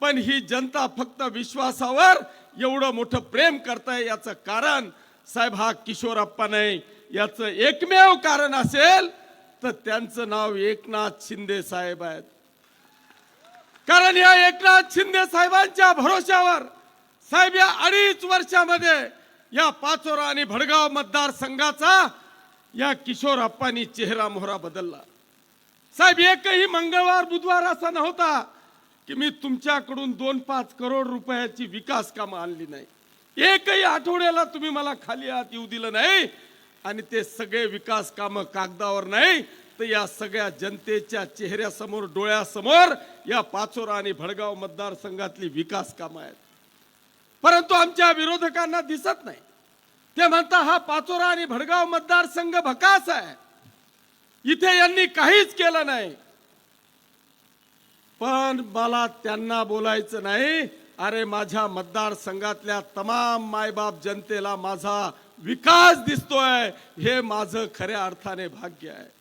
पण ही जनता फक्त विश्वासावर एवढं मोठं प्रेम करताय याचं कारण साहेब हा किशोरप्पा नाही. याचं एकमेव कारण असेल तर त्यांचं नाव एकनाथ शिंदे साहेब आहेत. कारण या एकनाथ शिंदे साहेबांच्या भरोश्यावर साहेब या अडीच वर्षामध्ये या पाचोरा आणि भडगाव मतदारसंघाचा या किशोरप्पांनी चेहरा मोहरा बदलला. साहेब एकही मंगळवार बुधवार असा नव्हता. की मी तुमच्याकडून दोन पाच करोड रुपयाची विकास कामं आणली नाही. एकही आठवड्याला तुम्ही मला खाली हात येऊ दिलं नाही आणि ते सगळे विकास कामं कागदावर नाही तर या सगळ्या जनतेच्या चेहऱ्यासमोर डोळ्यासमोर या पाचोरा आणि भडगाव मतदारसंघातली विकास कामं आहेत. परंतु आमच्या विरोधकांना दिसत नाही. ते म्हणता हा पाचोरा आणि भडगाव मतदारसंघ भकास आहे. इथे यांनी काहीच केलं नाही. पण मला त्यांना बोलायचं नाही. अरे माझ्या मतदारसंघातल्या तमाम मायबाप जनतेला माझा विकास दिसतोय. हे माझं खऱ्या अर्थाने भाग्य आहे.